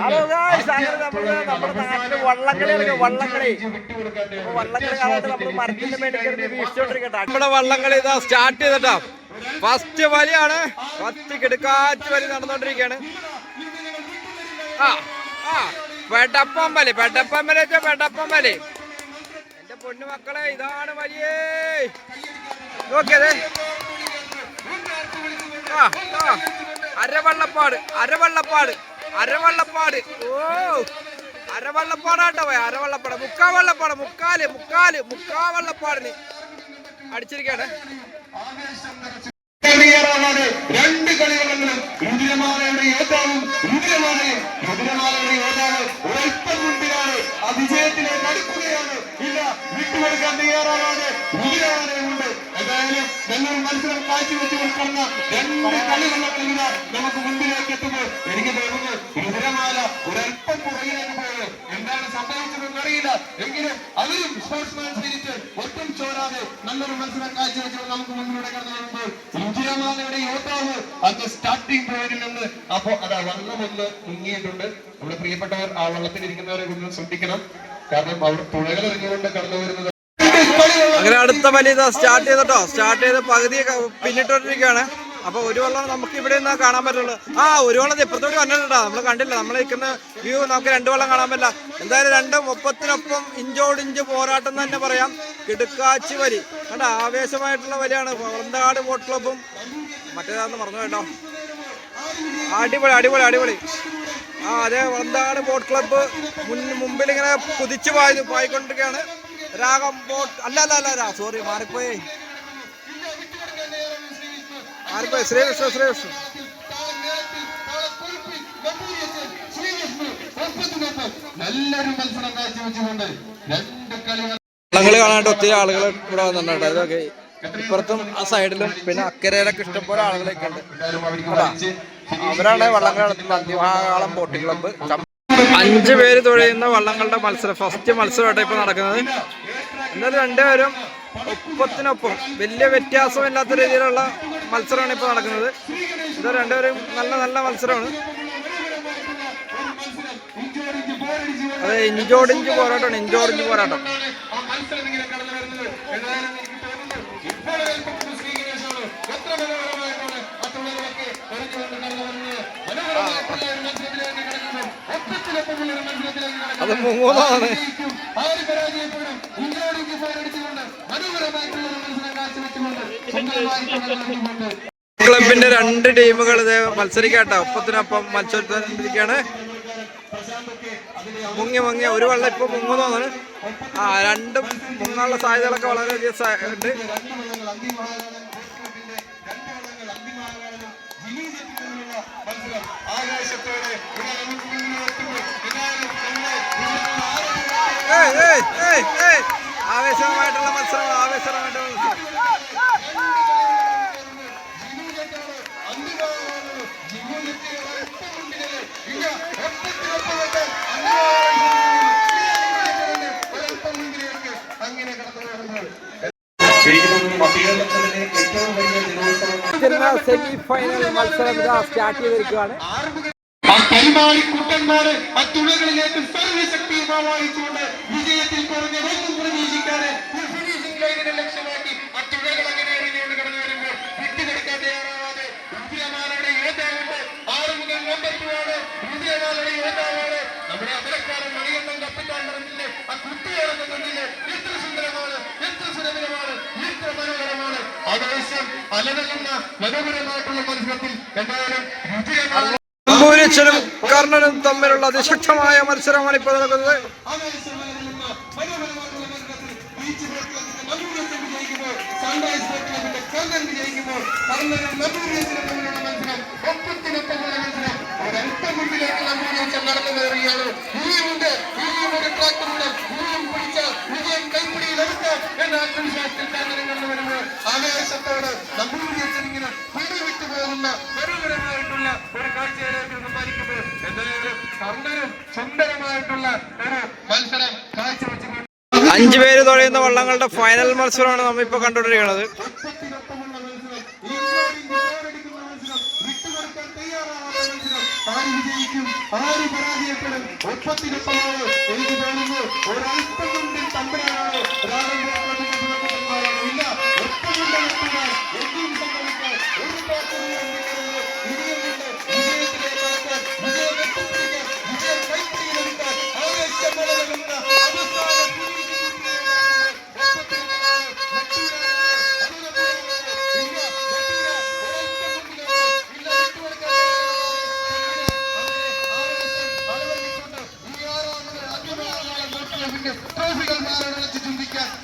Hello guys അങ്ങനെ നമ്മൾ നമ്മുടെ നാട്ടിൽ വള്ളംകളി കളിക്കാം വള്ളക്കളി. അപ്പൊ വള്ളംകളി കാണാനായിട്ട് നമ്മൾ മരത്തിന്റെ മേടിക്കുന്നത് വീക്ഷിച്ചോണ്ടിരിക്കട്ടെ നമ്മുടെ വള്ളക്കളി ഇതാ സ്റ്റാർട്ട് ചെയ്തിട്ടാ. ഫസ്റ്റ് വലിയാണ്. ഫസ്റ്റ് കിടക്കാറ്റ് വലി നടന്നുകൊണ്ടിരിക്കുകയാണ് ആ ആ പെടപ്പമ്പലി വലി വെച്ചാ വലി. എന്റെ പൊന്നു മക്കളെ ഇതാണ് വലിയേ. നോക്കിയതേ. ആ ആ അരവള്ളപ്പാട് അരവള്ളപ്പാട്. അരവള്ളപ്പാട്. ഓ. അരവള്ളപ്പാടാട്ടോ പോയ അരവള്ളപ്പാട്. മുക്കാ വള്ളപ്പാട് മുക്കാൽ മുക്കാൽ മുക്കാ വള്ളപ്പാടിന് അടിച്ചിരിക്കാണ് രണ്ട് കളികളെങ്കിലും ഇന്ദിരമാലയുടെ യോദ്ധാവും ഇന്ദിരമാലയും യോദ്ധാവ് കാഴ്ചവെച്ച് നിൽക്കുന്ന രണ്ട് കളികളെങ്കിലും ഇതാ നമുക്ക് മുമ്പിലേക്ക് എത്തുമ്പോൾ എനിക്ക് തോന്നുന്നു രുദ്രമാല ഒരല്പം പുറകിലേക്ക് പോയത് എന്താണ് സംഭവിച്ചതെന്ന് അറിയില്ല. എങ്കിലും അവരും സ്പോർട്സ്മാൻ സ്പിരിറ്റ് ഒട്ടും ചോരാതെ നല്ലൊരു മത്സരം കാഴ്ചവെച്ച് നമുക്ക് മുന്നിലൂടെ കടന്നു വരുമ്പോൾ രുചിരമാലയുടെ യോദ്ധാവ് അന്ന് സ്റ്റാർട്ടിംഗ് പോയിന്റിൽ നിന്ന് അപ്പോ അതാ വള്ളമൊന്ന് മുങ്ങിയിട്ടുണ്ട്. നമ്മുടെ പ്രിയപ്പെട്ടവർ ആ വള്ളത്തിലിരിക്കുന്നവരെ കുറിച്ച് ശ്രദ്ധിക്കണം. കാരണം അവർ തുഴകൾ എറിഞ്ഞുകൊണ്ട് കടന്നു വരുന്നത് അങ്ങനെ അടുത്ത വലിയ സ്റ്റാർട്ട് ചെയ്തിട്ടോ. സ്റ്റാർട്ട് ചെയ്ത പകുതി പിന്നിട്ടോണ്ടിരിക്കുകയാണ്. അപ്പൊ ഒരു വെള്ളം നമുക്ക് ഇവിടെ നിന്നാ കാണാൻ പറ്റുള്ളൂ. ആ ഒരു വെള്ളം ഇപ്പുറത്തോട് ഇപ്പുറത്തോട്ട് വന്നിട്ടുണ്ടോ? നമ്മൾ കണ്ടില്ല. നമ്മൾ നിൽക്കുന്ന വ്യൂ നമുക്ക് രണ്ട് വെള്ളം കാണാൻ പറ്റില്ല. എന്തായാലും രണ്ട് മുപ്പത്തിനൊപ്പം ഇഞ്ചോടിഞ്ച് പോരാട്ടം തന്നെ പറയാം. കിടുക്കാച്ചി വരി. കണ്ട? ആവേശമായിട്ടുള്ള വരിയാണ്. വളന്താട് ബോട്ട് ക്ലബും മറ്റേതാന്ന് പറഞ്ഞു കേട്ടോ. അടിപൊളി അടിപൊളി അടിപൊളി. ആ അതെ വളന്താട് ബോട്ട് ക്ലബ്ബ് മുൻ മുമ്പിൽ ഇങ്ങനെ കുതിച്ചു പായി പായിക്കൊണ്ടിരിക്കുകയാണ്. രാഗം ബോട്ട് അല്ല അല്ല അല്ല രാ സോറി മാറിപ്പോയി. മാറിപ്പോയി. ശ്രീകൃഷ്ണ ശ്രീകൃഷ്ണ. നല്ലൊരു മത്സരം ഒത്തിരി ആളുകൾ ഇവിടെ വന്നിട്ടുണ്ട്. അതൊക്കെ ഇപ്പുറത്തും ആ സൈഡിലും പിന്നെ അക്കരയിലൊക്കെ ഇഷ്ടംപോലെ ആളുകളൊക്കെ ഉണ്ട്. അവരാണ് നടത്തുന്നത് അന്തിമഹാകാളം ബോട്ടിംഗ് ക്ലബ്ബ്. അഞ്ച് പേര് തുഴയുന്ന വള്ളങ്ങളുടെ മത്സരം. ഫസ്റ്റ് മത്സരമായിട്ട് ഇപ്പോൾ നടക്കുന്നത്. എന്നാൽ രണ്ടുപേരും ഒപ്പത്തിനൊപ്പം വലിയ വ്യത്യാസമില്ലാത്ത രീതിയിലുള്ള മത്സരമാണ് ഇപ്പോൾ നടക്കുന്നത്. ഇത് രണ്ടുപേരും നല്ല നല്ല മത്സരമാണ്. അതെ ഇഞ്ചോടിഞ്ച് പോരാട്ടമാണ്. ഇഞ്ചോടിഞ്ച് പോരാട്ടം ആ മത്സരം ഇങ്ങനെ കടന്നു വരുന്നത് എന്നാലും എനിക്ക് തോന്നുന്നു ഇപ്പോൾ ഏൽപ്പിക്കുന്ന ശ്രീകൃഷ്ണനാണ് എത്ര മനോഹരമായിട്ടാണ് ആ തുള്ളികളൊക്കെ എറിഞ്ഞുകൊണ്ട് കടന്നു വരുന്നത് മനോഹരമായിട്ടുള്ള ഒരു മത്സരത്തിലേക്ക് കടക്കുന്നു ഒപ്പത്തിനൊപ്പമുള്ള ഒരു മത്സരത്തിലേക്ക് അത് കടക്കുന്നു മൂന്നാണ് ജയിക്കും ആര് പരാജയപ്പെടും ഇഞ്ചോടിഞ്ച് പോരടിച്ചുകൊണ്ട് മനോഹരമായിട്ടുള്ള ഒരു മത്സരം കാഴ്ചവെച്ചുകൊണ്ട് മൂന്നാണ് ക്ലബിന്റെ രണ്ട് ടീമുകൾ ഇത് മത്സരിക്കാട്ടോ. ഒപ്പത്തിനൊപ്പം മത്സരിക്കാണ് മുങ്ങി മുങ്ങി ഒരു വെള്ളം ഇപ്പൊ മുങ്ങുന്നു തോന്നുന്നു. ആ രണ്ടും മുങ്ങാനുള്ള സാധ്യതകളൊക്കെ വളരെയധികം ഉണ്ട്. ആവേശമായിട്ടുള്ള മത്സരം ആവേശമായിട്ടുള്ള മത്സരം സെമി ഫൈനൽ മത്സരം ഇതാ സ്റ്റാർട്ട് ചെയ്തിരിക്കുകയാണ്. ആ കൈമാറി കൂട്ടന്മാര് ആ വിജയത്തിൽ കുറഞ്ഞ ഒന്നും പ്രതീക്ഷിക്കാതെ ഒരു ഫിനിഷിംഗ് ലൈനിനെ ലക്ഷ്യമാക്കി ആ തുഴകൾ അങ്ങനെ എറിഞ്ഞുകൊണ്ട് കടന്നു വരുമ്പോൾ വിട്ടുകൊടുക്കാൻ തയ്യാറാവാതെ രുദ്രമാലയുടെ യോദ്ധാവുണ്ട്. ആറ് മുതൽ ഒമ്പത്തുമാണ് രുദ്രമാലയുടെ യോദ്ധാവാണ്. നമ്മുടെ അമരക്കാരൻ മണിയണ്ണൻ കപ്പിത്താൻ പറഞ്ഞില്ലേ? ആ കുട്ടിയോടൊപ്പം കണ്ടില്ലേ എത്ര സുന്ദരമാണ് എത്ര സുരഭിതമാണ് എത്ര മനോഹരമാണ്. ആവേശം അലവലുന്ന മനോഹരമായിട്ടുള്ള മത്സരത്തിൽ എന്തായാലും അമ്പൂരച്ചനും കർണനും തമ്മിലുള്ള അതിശക്തമായ മത്സരമാണ് ഇപ്പോൾ നടക്കുന്നത് കർണൻ വിജയിക്കുമ്പോൾ കർണനും തമ്മിലുള്ള മത്സരം ഒപ്പത്തിനൊപ്പമുള്ള മത്സരം നടന്നു പിടിവിട്ടു പോകുന്ന ഒരു സുന്ദരമായിട്ടുള്ള ഒരു മത്സരം അഞ്ചു പേര് തുഴയുന്ന വള്ളങ്ങളുടെ ഫൈനൽ മത്സരമാണ് നമ്മൾ ഇപ്പോൾ കണ്ടുകൊണ്ടിരിക്കുന്നത്. വിജയിക്കും ആര് പരാജയപ്പെടും അറിയപ്പെടും ഒപ്പത്തിനൊപ്പമാണ് എനിക്ക് തോന്നുന്നു ഒരല്പം കൊണ്ടിൽ തമ്പരാണോ ഇല്ല ഒപ്പം കൊണ്ട് നിർത്തുവാൻ എന്തും സംഭവിക്കാൻ ഒരു പാർട്ടിയും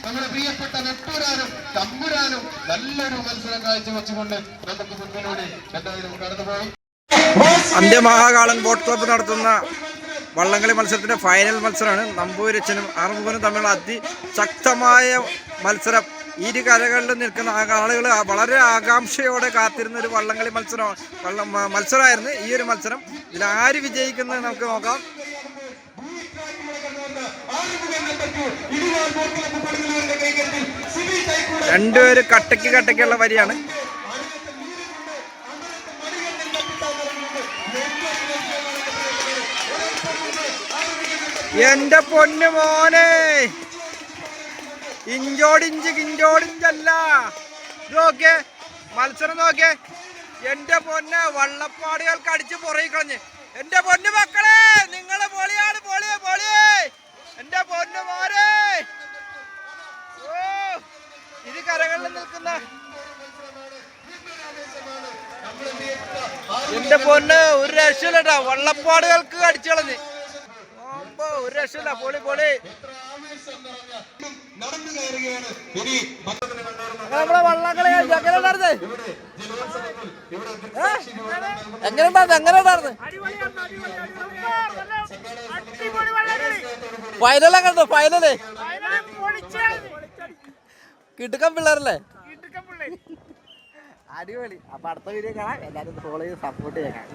നമ്മുടെ പ്രിയപ്പെട്ട നെട്ടൂരാനും തമ്പുരാനും നല്ലൊരു മത്സരം കാഴ്ചവെച്ചുകൊണ്ട് നമുക്ക് മുന്നിലൂടെ എന്തായാലും കടന്നുപോയി. അന്ത്യമഹാകാളൻ ബോട്ട് ക്ലബ്ബ് നടത്തുന്ന വള്ളംകളി മത്സരത്തിന്റെ ഫൈനൽ മത്സരമാണ്. നമ്പൂരച്ചനും ആറുമുഖനും തമ്മിലുള്ള അതിശക്തമായ മത്സരം. ഇരു കരകളിലും നിൽക്കുന്ന ആളുകൾ വളരെ ആകാംക്ഷയോടെ കാത്തിരുന്ന ഒരു വള്ളംകളി മത്സരം വള്ളം മത്സരമായിരുന്നു. ഈ ഒരു മത്സരം ഇതിൽ ആര് വിജയിക്കുന്നത് നമുക്ക് നോക്കാം. രണ്ടുപേര് കട്ടയ്ക്ക് കട്ടയ്ക്കുള്ള വരിയാണ്. എന്റെ പൊന്നു മോനെ. ഇഞ്ചോടിഞ്ച് കിഞ്ചോടിഞ്ചല്ല. നോക്കേ മത്സരം നോക്കേ എന്റെ പൊന്ന് വള്ളപ്പാടുകൾക്ക് അടിച്ച് പുറകെ കളഞ്ഞ്. എന്റെ പൊന്നു മക്കളെ നിങ്ങളെ പൊളിയാണ് പൊളിയെ പൊളിയേ. എന്റെ പൊന്നു മോരെ ഓ ഇത് കരകളിൽ നിൽക്കുന്ന എന്റെ പൊന്ന് ഒരു രക്ഷയില്ലട്ടാ വള്ളപ്പാടുകൾക്ക് അടിച്ചു കളഞ്ഞ് ഒരു രക്ഷയില്ല. പൊളി പൊളി. നമ്മളെ വള്ളക്കളി എങ്ങനെ ഉണ്ടായിരുന്നേ? എങ്ങനെ ഉണ്ടായിരുന്നു? എങ്ങനെ ഉണ്ടായിരുന്നു? ഫൈനലൊക്കെ കണ്ടോ ഫൈനലേ കിടുക്കൻ പിള്ളേരല്ലേ? അടിപൊളി. അപ്പൊ അടുത്ത വീഡിയോ കാണാം. എല്ലാരും ഫോളോ ചെയ്ത് സപ്പോർട്ട് ചെയ്യാം.